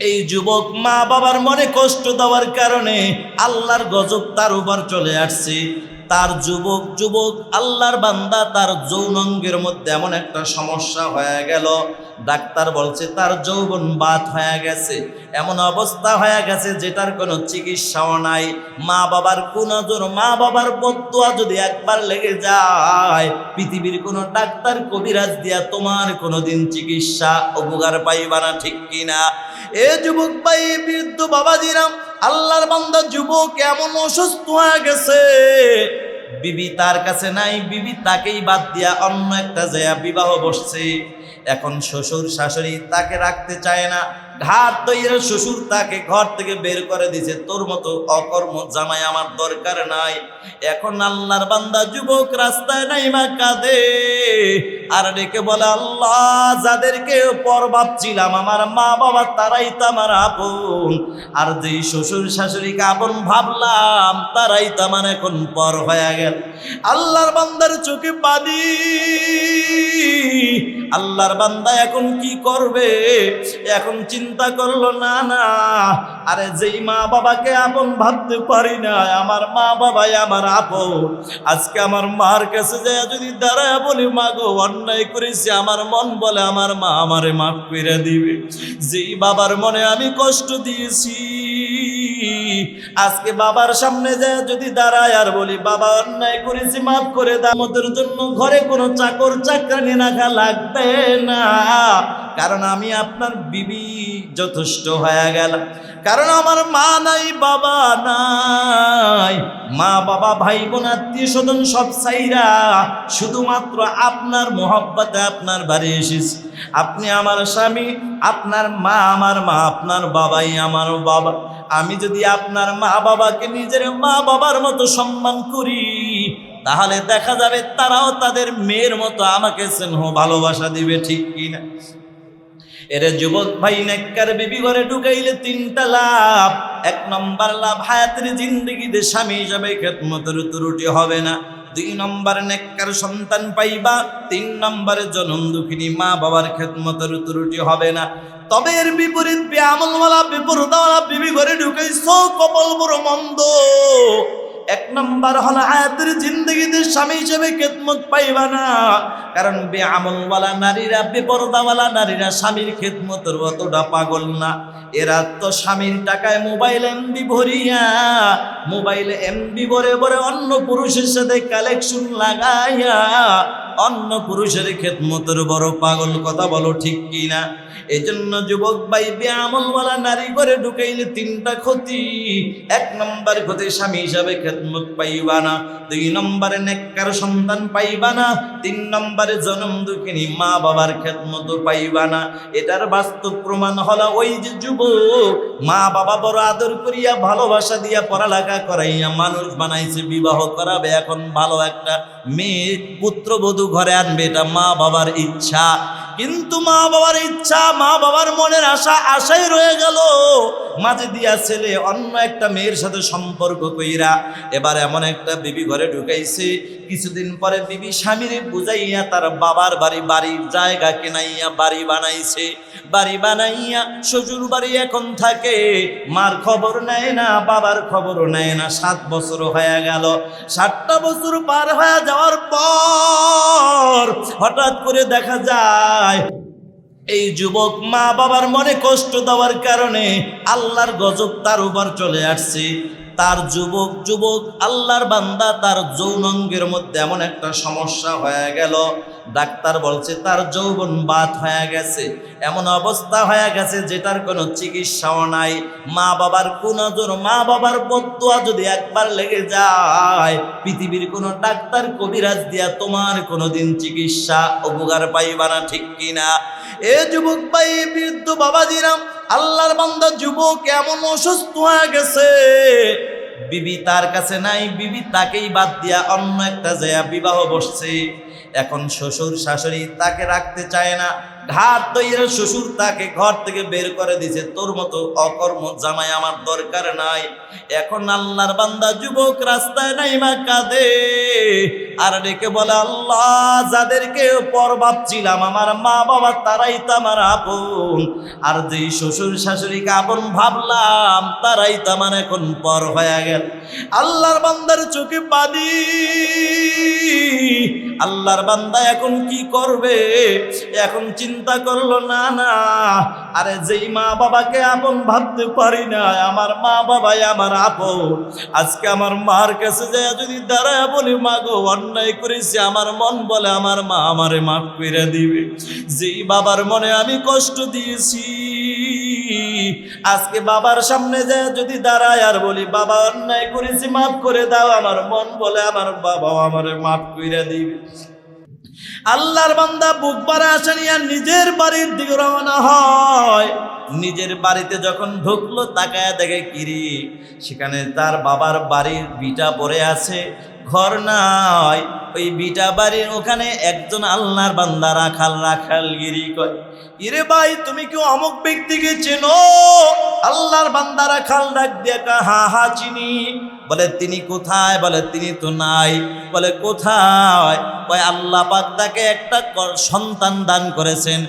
এই যুবক মা বাবার মনে কষ্ট দেওয়ার কারণে আল্লাহর গজব তার উপর চলে আসছে। তার যুবক যুবক, আল্লাহর বান্দা তার যৌনঙ্গের মধ্যে এমন একটা সমস্যা হয়ে গেল। ডাক্তার বলছে, তার যৌবন বাদ হয়ে গেছে। এমন অবস্থা হয়ে গেছে যেটার কোনো চিকিৎসাও নাই। মা বাবার কুনজর, মা বাবার বদুয়া যদি একবার লেগে যায়, পৃথিবীর কোনো ডাক্তার কবিরাজ দিয়া তোমার কোনোদিন চিকিৎসা উপকার পাইবা না, ঠিক কিনা? এ যুবক ভাই, বৃদ্ধ বাবাজিরাম আল্লাহর বান্দা যুবক এমন অসুস্থ হয়ে গেছে। বিবি তার কাছে নাই, বিবি তাকেই বাদ দিয়া অন্য একটা জায়গা বিবাহ বসছে। এখন শ্বশুর শাশুড়ি তাকে রাখতে চায় না, ঘাট তৈরি শ্বশুর তাকে ঘর থেকে বের করে দিছে। তোর মতো অকর্ম জামাই আমার দরকার নাই। এখন আল্লাহর বান্দা যুবক রাস্তায় নাই মা কাঁদে। আর ডেকে বলে, আল্লাহ, যাদেরকে পর ভাবছিলাম, আমার মা বাবা তারাই তো আমার আপন। আর যেই শ্বশুর শাশুড়িকে আপন ভাবলাম, তারাই তো আমার এখন পর হয়ে গেল। আল্লাহর বান্দার চোখে পানি। আল্লাহর বান্দা এখন কি করবে? এখন চিন্তা করল, না না, আরে যেই মা বাবাকে আপন ভাবতে পারি না, আমার মা বাবাই আমার আপন। আজকে আমার মার কাছে যায় যদি দাঁড়ায় বলি, মা গো অন্যায় করেছি, আমার মন বলে আমার মা আমারে মাফ করে দিবে। যেই বাবার মনে আমি কষ্ট দিয়েছি, আজকে বাবার সামনে যায় যদি দাঁড়ায় আর বলি, বাবা, অন্যায় করেছি, মাফ করে দামতের জন্য ঘরে কোনো চাকর চাকরানি রাখা লাগবে না। কারণ আমি আপনার বিবি যথেষ্ট হয়ে গেল কারণ আমার মা নাই, বাবা নাই। মা, বাবা, ভাই, বোন, আত্মীয় স্বজন সব সাইরা শুধুমাত্র আপনার মোহব্বতে আপনার বাড়ি এসেছি। আপনি আমার স্বামী, আপনার মা আমার মা, আপনার বাবাই আমার বাবা। আমি যদি আপনার মা বাবাকে নিজের মা বাবার মতো সম্মান করি, তাহলে দেখা যাবে তারাও তাদের মেয়ের মতো আমাকে স্নেহ, ভালোবাসা দিবে, ঠিক কিনা এর যুবক ভাই, নেককার বিবি ঘরে ঢুকাইলে তিনটা লাভ। এক নম্বর লাভ, হায়াতের জিন্দগিতে স্বামী হিসাবে খেতমতের ত্রুটি হবে না। দুই নম্বর নেককার সন্তান পাইবা, তিন নম্বরে জনম দুঃখিনী মা বাবার খেদমতের ত্রুটি হবে না। তবে এর বিপরীত বিপরীত বিপরীতওয়ালা বিবি ঘরে ঢুকাইছো, কপাল বড় মন্দ। এক নম্বর হলো আয়াতের জিন্দগিতে স্বামী হিসেবে খেদমত পাইবা না। কারণ বেআমলওয়ালা নারীরা, বেপরদাওয়ালা নারীরা স্বামীর খেদমতের অতটা পাগল না। এরা তো স্বামীর টাকায় মোবাইল এমবি ভরিয়া, মোবাইল এমবি ভরে ভরে অন্য পুরুষের সাথে কালেকশন লাগাইয়া অন্য পুরুষের খেদমতের বড় পাগল কথা বলো ঠিক কিনা? এই জন্য যুবক ভাই বেআমলওয়ালা নারী করে ঢুকাইলে তিনটা ক্ষতি। এক নম্বর ক্ষতি স্বামী হিসাবে খেদমত পাইবা না। দুই নম্বরে নেককার সন্তান পাইবা না। তিন নম্বরে জনম দুঃখিনী মা বাবার খেদমত পাইবা না। এটার বাস্তব প্রমাণ হলো ওই যে যুবক মা বাবা বড় আদর করিয়া ভালোবাসা দিয়া পড়ালেখা করাইয়া মানুষ বানাইছে, বিবাহ করাবে। এখন ভালো একটা মেয়ে, পুত্রবধূ ঘরে আনবে, এটা মা বাবার ইচ্ছা। কিন্তু মা বাবার ইচ্ছা, মা বাবার মনের আশা আশাই রয়ে গেল। মাঝে দিয়া ছেলে অন্য একটা মেয়ের সাথে সম্পর্ক কইরা এবার এমন একটা বিবি ঘরে ঢুকাইছে। কিছুদিন পরে বিবি স্বামীরে বুঝাইয়া তার বাবার বাড়ি, বাড়ির জায়গা কেনাইয়া বাড়ি বানাইছে। বাড়ি বানাইয়া শ্বশুর বাড়ি এখন থাকে। মার খবর নেয় না, বাবার খবর নেয় না। সাত বছর হয়ে গেল। সাতটা বছর পার হয়ে যাওয়ার পর হঠাৎ করে দেখা যায়, এই যুবক মা বাবার মনে কষ্ট দেওয়ার কারণে আল্লাহর গজব তার উপর চলে আসছে। তার যুবক যুবক, আল্লাহর বান্দা তার যৌনঙ্গের মধ্যে এমন একটা সমস্যা হয়ে গেল। ডাক্তার বলছে, তার যৌবন বাত হয়ে গেছে। এমন অবস্থা হয়ে গেছে যেটার কোনো চিকিৎসাও নাই। মা বাবার কুনজর, মা বাবার বদুয়া যদি একবার লেগে যায়, পৃথিবীর কোনো ডাক্তার কবিরাজ দিয়া তোমার কোনোদিন চিকিৎসা উপকার পাইবা না ঠিক কিনা? এ যুবক ভাই, বৃদ্ধ বাবা বাবাজিরাম আল্লাহর বান্দা যুবক এমন অসুস্থ হয়ে গেছে। বিবি তার কাছে নাই, বিবি তাকেই বাদ দিয়া অন্য একটা জায়গা বিবাহ বসছে। এখন শ্বশুর শাশুড়ি তাকে রাখতে চায় না ঘাট তৈরি শ্বশুর তাকে ঘর থেকে বের করে দিছে। তোর মতো অকর্ম জামাই আমার দরকার নাই। এখন আল্লাহর বান্দা যুবক রাস্তায় নাই মা কাঁদে। আর ডেকে বলে, আল্লাহ, যাদেরকে পর ভাবছিলাম, আমার মা বাবা তারাই তো আমার আপন। আর যেই শ্বশুর শাশুড়িকে আপন ভাবলাম, তারাই তো আমার এখন পর হয়ে গেল। আল্লাহর বান্দার চোখে পানি। আল্লাহর বান্দা এখন কি করবে? এখন চিন্তা করল, না না, আরে যেই মা বাবাকে আপন ভাবতে পারি না, আমার মা বাবাই আমার আপন। আজকে আমার মার কাছে যায় যদি দাঁড়ায় বলি মা গো অন্যায় করেছি, আমার মন বলে আমার মা আমারে মাফ করে দিবে। যেই বাবার মনে আমি কষ্ট দিয়েছি, আজকে বাবার সামনে যায় যদি দাঁড়ায় আর বলি, বাবা, অন্যায় করেছি, মাফ করে দাও, আমার মন বলে আমার বাবা আমারে মাফ করে দিবে। আল্লাহর বান্দা বুক পাড়া আসেন আর নিজের বাড়ির দিকে রওনা হয়। নিজের বাড়িতে যখন ঢুকলো, তাকায় দেখে, কিরি, সেখানে তার বাবার বাড়ির বিটা পড়ে আছে, ঘর নাই। ওই বিটা বাড়ির ওখানে একজন আল্লাহর বান্দা রাখাল রাখাল গিরি কয়, ইরে ভাই, তুমি কি অমুক ব্যক্তিকে চেনো? আল্লাহর বান্দা রাখাল ডাক দিয়ে হা হা, চিনি। বলে, তিনি কোথায়? বলে, তিনি তো নাই। বলে, কোথায়? কয়, আল্লাহ পাক তাকে একটা সন্তান দান করেছেন।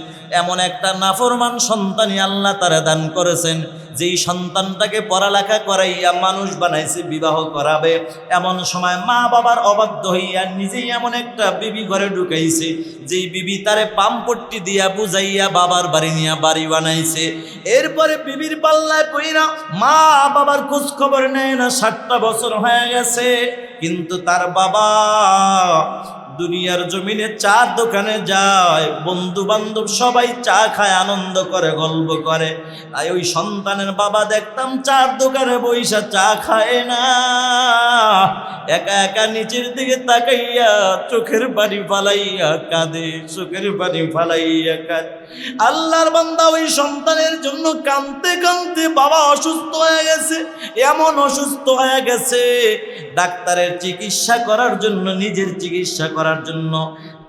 এমন একটা নাফরমান সন্তানই আল্লাহ তারা দান করেছেন, যেই সন্তানটাকে পড়ালেখা করাইয়া মানুষ বানাইছে, বিবাহ করাবে। এমন সময় মা বাবার অবাধ্য হইয়া নিজেই এমন একটা বিবি ঘরে ঢুকাইছে, যেই বিবি তারে পাম্পট্টি দিয়া বুঝাইয়া বাবার বাড়ি নিয়ে বাড়ি বানাইছে। এরপরে বিবির পাল্লায় পইরা মা বাবার খোঁজ খবর নেয় না ষাটটা বছর হয়ে গেছে কিন্তু তার বাবা দুনিয়ার জমিনে চার দোকানে যায় বন্ধু বান্ধব সবাই চা খায়, আনন্দ করে, গল্প করে। তাই ওই সন্তানের বাবা দেখতাম চার দোকানে বইসা চা খায় না। একা একা নিচের দিকে তাকাইয়া চোখের পানি ফালাইয়া কাঁদে, চোখের পানি ফালাইয়া কাঁদে। আল্লাহর বান্দা ওই সন্তানের জন্য কাঁদতে কাঁদতে বাবা অসুস্থ হয়ে গেছে, এমন অসুস্থ হয়ে গেছে। ডাক্তারের চিকিৎসা করার জন্য নিজের চিকিৎসা করার জন্য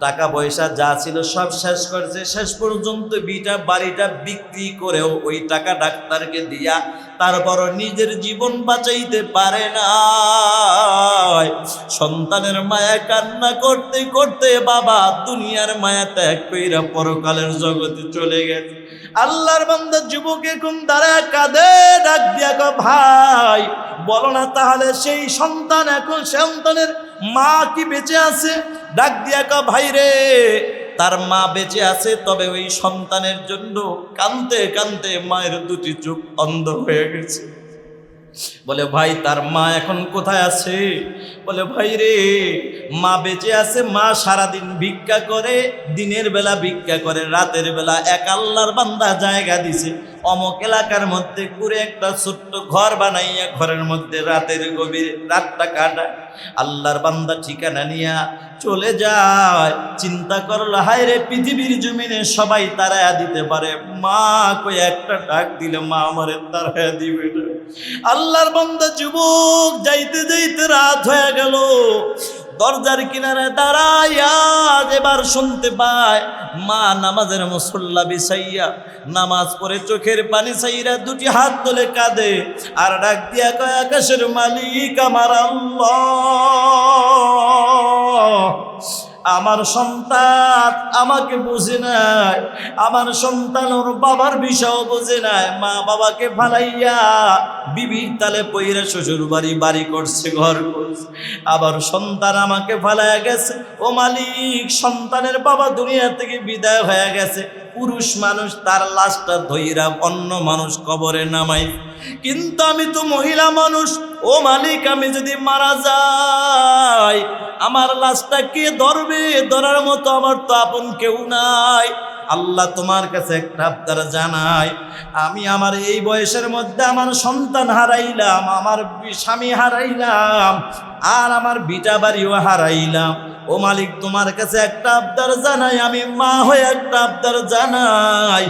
টাকা পয়সা যা ছিল সব শেষ করেছে। শেষ পর্যন্ত বিটা বাড়িটা বিক্রি করেও ওই টাকা ডাক্তারকে দিয়া তারপরও নিজের জীবন বাঁচাইতে পারে না সন্তানের মায়া কান্না করতে করতে বাবা দুনিয়ার মায়া ত্যাগ কইরা পরকালের জগতে চলে গেছে। আল্লাহর বান্দা যুবক এখন দাঁড়ায় কাঁদে, ডাক দিয়া ভাই, বলো না তাহলে সেই সন্তান এখন সন্তানের মা কি বেঁচে আছে? ডাক দিয়া কা ভাই রে, তার মা বেঁচে আছে, তবে ওই সন্তানের জন্য কানতে কানতে মায়ের দুটি চোখ অন্ধ হয়ে গেছে। বলে, ভাই, তার মা এখন কোথায় আছে? বলে, ভাই রে, মা বেঁচে আছে, মা সারাদিন ভিক্ষা করে, দিনের বেলা ভিক্ষা করে, রাতের বেলা এক আল্লাহর বান্দা জায়গা দিছে। অমক এলাকার মধ্যে ঘুরে একটা ছোট্ট ঘর বানাইয়া ঘরের মধ্যে রাতের গভীর রাতটা কাটায়। আল্লাহর বান্দা ঠিকানা নিয়া চলে যায়। চিন্তা করল, হায় রে, পৃথিবীর জমিনে সবাই তারায়া দিতে পারে। মা কই একটা ডাক দিলে মা আমারে তারায়া দিবে আল্লাহর বান্দা যুবক, যাইতে যাইতে রাত হয়ে গেল। দরজার কিনারে দাঁড়াইয়া এবার শুনতে পায়, মা নামাজের মুসল্লা বিছাইয়া নামাজ পড়ে চোখের পানি সাইরা দুটি হাত তোলে কাঁদে আর ডাক দিয়া কয়, আকাশের মালিক আমার আল্লাহ। আমার সন্তান আমাকে বুঝে নাই। আমার সন্তান ওর বাবার বিষয় বুঝে নাই। মা বাবাকে ফালাইয়া বিবির তালে পইরা শ্বশুর বাড়ি বাড়ি করছে, ঘর করছে। আবার সন্তান আমাকে ফালাইয়া গেছে। ও মালিক, সন্তানের বাবা দুনিয়া থেকে বিদায় হয়ে গেছে। পুরুষ মানুষ তার লাশটা ধইরা অন্য মানুষ কবরে নামাই কিন্তু আমি তো মহিলা মানুষ, ও মালিক, আমি যদি মারা যাই, আমার লাশটা কে ধরবে? ধরার মতো আমার তো আপন কেউ নাই। আল্লাহ তোমার কাছে একটা আবদার জানাই আমি আমার এই বয়সের মধ্যে আমার সন্তান হারাইলাম, আমার স্বামী হারাইলাম, আর আমার বিটা বাড়িও হারাইলাম। ও মালিক, তোমার কাছে একটা আবদার জানাই, আমি মা হয়ে একটা আবদার জানাই।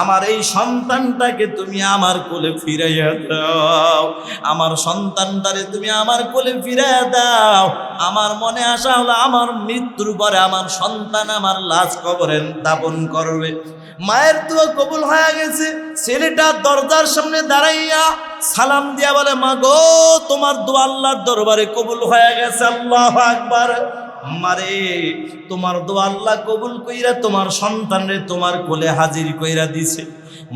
আমার এই সন্তানটাকে তুমি আমার কোলে ফিরাইয়া দাও। আমার সন্তানটারে তুমি আমার কোলে ফিরাইয়া দাও। আমার মনে আসা হলো আমার মৃত্যুর পরে আমার সন্তান আমার লাশ কবরে দাপন করবে। মায়ের তো কবুল হয়ে গেছে। ছেলেটা দরজার সামনে দাঁড়াইয়া সালাম দিয়া বলে, মা গো, তোমার দোয়া আল্লাহর দরবারে কবুল হয়ে গেছে, আল্লাহ আকবার। মারে তোমার দোয়া আল্লাহ কবুল কইরা তোমার সন্তানরে তোমার কোলে হাজির কইরা দিছে।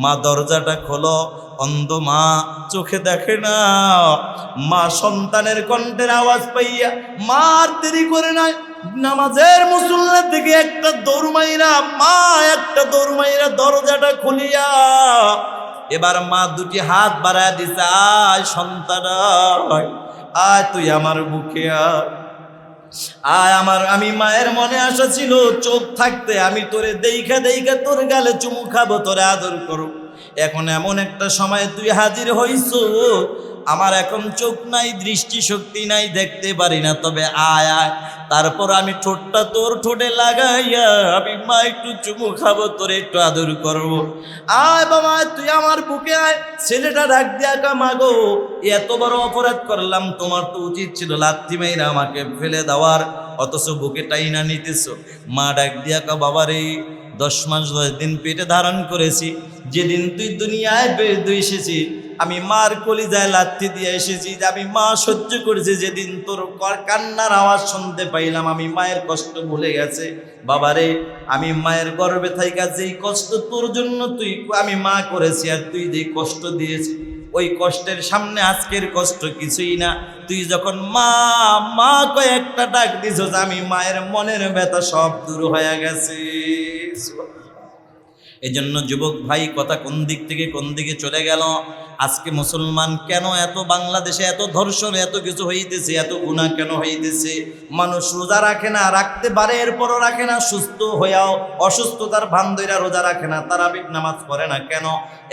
মা দরজাটা খোলো, অন্ধ মা চোখে দেখে না। মা সন্তানের কণ্ঠের আওয়াজ পাইয়া মা আর দেরি করে নাই নামাজের মুসল্লা থেকে একটা দৌড় মাইরা, মা একটা দৌড় মাইরা দরজাটা খুলিয়া এবার মা দুটি হাত বাড়ায় দিছে, আয় সন্তান, আয়। আয় তুই আমার বুকে আয়। আয় আমার, আমি মায়ের মনে আসা ছিল, চোখ থাকতে আমি তোরে দেইখা দেইখা তোর গালে চুমু খাব, তোরে আদর করো এখন এমন একটা সময় তুই হাজির হইছ আমার এখন চোখ নাই দৃষ্টি শক্তি নাই, দেখতে পারি না। তবে আয় আয়। তারপর আমি ঠোঁটটা তোর ঠোঁটে লাগাইয়া আমি মা একটু চুমু খাব, তোরে একটু আদর করব। আয় বাবা, তুই আমার বুকে আয়। ছেলেটা ডাক দিয়া কামাগো এত বড় অপরাধ করলাম, তোমার তো উচিত ছিল লাথি মেয়েরা আমাকে ফেলে দেওয়ার। অথচ বুকে টাইনা নিতেছ। মা ডাক দিয়া কা রে, দশ মাস দশ দিন পেটে ধারণ করেছি। যেদিন তুই দুনিয়ায় বের এসেছি আমি মার কলিজায় লাথি দিয়ে এসেছি যে আমি মা সহ্য করেছি যেদিন তোর কান্নার আওয়াজ শুনতে পাইলাম, আমি মায়ের কষ্ট ভুলে গেছে। বাবারে, আমি মায়ের গর্বে থাইকা যেই কষ্ট তোর জন্য তুই, আমি মা করেছি আর তুই যেই কষ্ট দিয়েছি, ওই কষ্টের সামনে আজকের কষ্ট কিছুই না। তুই যখন মা মা কয়েকটা ডাক দিছস, আমি মায়ের মনের ব্যথা সব দূর হয়ে গেছে। এই জন্য যুবক ভাই, কথা কোন দিক থেকে কোন দিকে চলে গেল? আজকে মুসলমান কেন এত বাংলাদেশে এত ধর্ষণ, এত কিছু হইতেছে, এত গুণা কেন হইতেছে? মানুষ রোজা রাখে না, রাখতে পারে, এরপরও রাখে না, সুস্থ হইয়াও অসুস্থতার ভান ধইরা রোজা রাখে না তারা নামাজ পড়ে না কেন?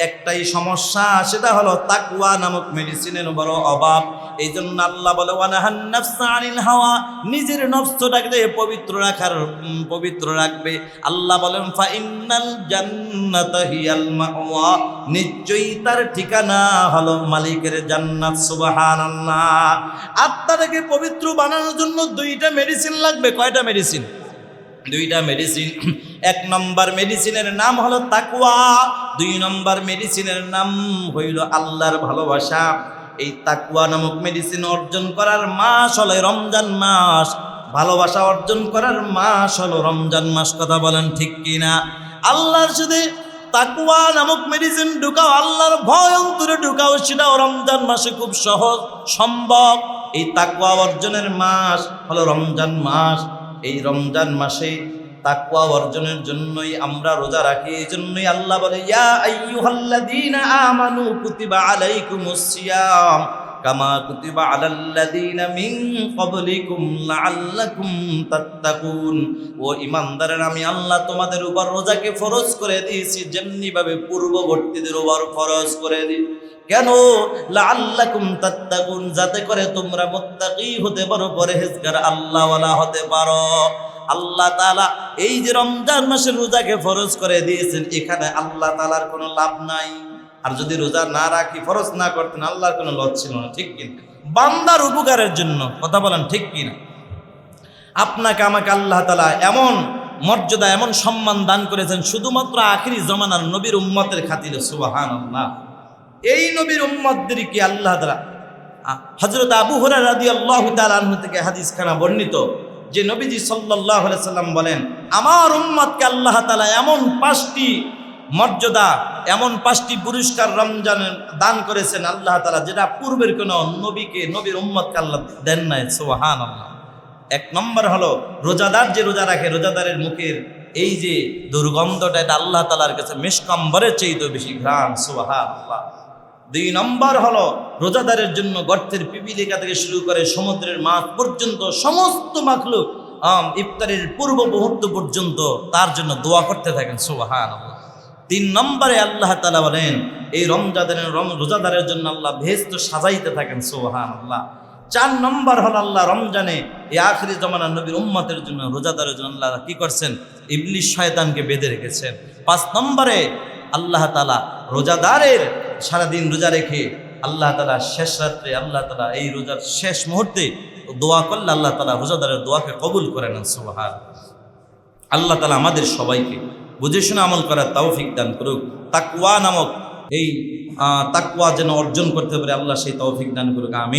একটাই সমস্যা, সেটা হলো তাকুয়া নামক মেডিসিনের বড় অভাব। এই জন্য আল্লাহ বলে হাওয়া নিজের নফসটাকে পবিত্র রাখার পবিত্র রাখবে। আল্লাহ বলেন, ফা ইন্নাল নিশ্চয়ই তার ঠিকানা হলো মালিকের জান্নাত, সুবহানাল্লাহ। আত্মাটাকে পবিত্র বানানোর জন্য দুইটা মেডিসিন লাগবে। কয়টা মেডিসিন দুইটা মেডিসিন এক নম্বর মেডিসিনের নাম হলো তাকুয়া দুই নম্বর মেডিসিনের নাম হইল আল্লাহর ভালোবাসা। এই তাকুয়া নামক মেডিসিন অর্জন করার মাস হলো রমজান মাস। ভালোবাসা অর্জন করার মাস হলো রমজান মাস। কথা বলেন ঠিক কিনা? আল্লাহর সাথে তাকুয়া নামক মেডিসিন ঢুকাও, আল্লাহর ভয় অন্তরে ঢুকাও সেটাও রমজান মাসে খুব সহজ, সম্ভব। এই তাকুয়া অর্জনের মাস হলো রমজান মাস। এই রমজান মাসে তাকুয়া অর্জনের জন্যই আমরা রোজা রাখি, এই জন্যই আল্লাহ বলে, ইয়া আইয়ুহাল্লাযীনা আমানু কুতিবা আলাইকুমুস সিয়াম। কামা কুতিবা আলাল্লাযীনা মিন ক্বাবলিকুম ও ঈমানদারের, আমি আল্লাহ তোমাদের উপর রোজাকে ফরজ করে দিয়েছি যেমনি ভাবে পূর্ববর্তীদের উপর ফরজ করে দিই কেন? লাআল্লাকুম তাত্তাকুন, যাতে করে তোমরা মুত্তাকি হতে পারো, পরহেজগার আল্লাহওয়ালা হতে পারো। আল্লাহ তাআলা এই যে রমজান মাসের রোজাকে ফরজ করে দিয়েছেন, এখানে আল্লাহ তালার কোনো লাভ নাই। আর যদি রোজা না রাখি, ফরজ না করতেন আল্লাহর কোনো লজ ছিল না, ঠিক কিনা বান্দার উপকারের জন্য, কথা বলেন ঠিক কিনা আপনাকে আমাকে আল্লাহ তালা এমন মর্যাদা, এমন সম্মান দান করেছেন, শুধুমাত্র আখিরি জমানার নবীর উম্মতের খাতিরে সুবাহান আল্লাহ এই নবীর উম্মতদেরকে আল্লাহ তালা হজরত আবু হরা রাদি আল্লাহ তালু থেকে হাদিস খানা বর্ণিত, যে নবীজি সাল্লাহ সাল্লাম বলেন, আমার উম্মতকে আল্লাহ তালা এমন পাঁচটি মর্যাদা এমন পাঁচটি পুরস্কার রমজানের দান করেছেন আল্লাহ তালা যেটা পূর্বের কোনো নবীকে, নবীর উম্মতকে আল্লাহ দেন নাই সোহান আল্লাহ এক নম্বর হলো, রোজাদার যে রোজা রাখে, রোজাদারের মুখের এই যে দুর্গন্ধটা, এটা আল্লাহ তালার কাছে মেশকম্বরের চেয়ে বেশি ঘ্রাণ সোহা আল্লাহ দুই নম্বর হলো, রোজাদারের জন্য গর্তের পিপিলিকা থেকে শুরু করে সমুদ্রের মাছ পর্যন্ত সমস্ত মাখলুক ইফতারের পূর্ব মুহূর্ত পর্যন্ত তার জন্য দোয়া করতে থাকেন সুবাহান তিন নম্বরে আল্লাহ তালা বলেন, এই রমজাদারের রম, রোজাদারের জন্য আল্লাহ ভেস্ত সাজাইতে থাকেন সুবাহান আল্লাহ চার নম্বর হল আল্লাহ রমজানে এই আখরি জমানার নবীর উম্মতের জন্য, রোজাদারের জন্য আল্লাহ কি করছেন? ইবলিশ শয়তানকে বেঁধে রেখেছেন। পাঁচ নম্বরে আল্লাহ তালা রোজাদারের সারাদিন রোজা রেখে আল্লাহ তালা শেষ রাত্রে আল্লাহ তালা এই রোজার শেষ মুহূর্তে দোয়া করলে আল্লাহ তালা রোজাদারের দোয়াকে কবুল করে নেন সুবাহার আল্লাহ তালা আমাদের সবাইকে বুঝে শুনে আমল করার তৌফিক দান করুক। তাকুয়া নামক এই তাকুয়া যেন অর্জন করতে পারে আল্লাহ, সেই তৌফিক দান করুক। আমি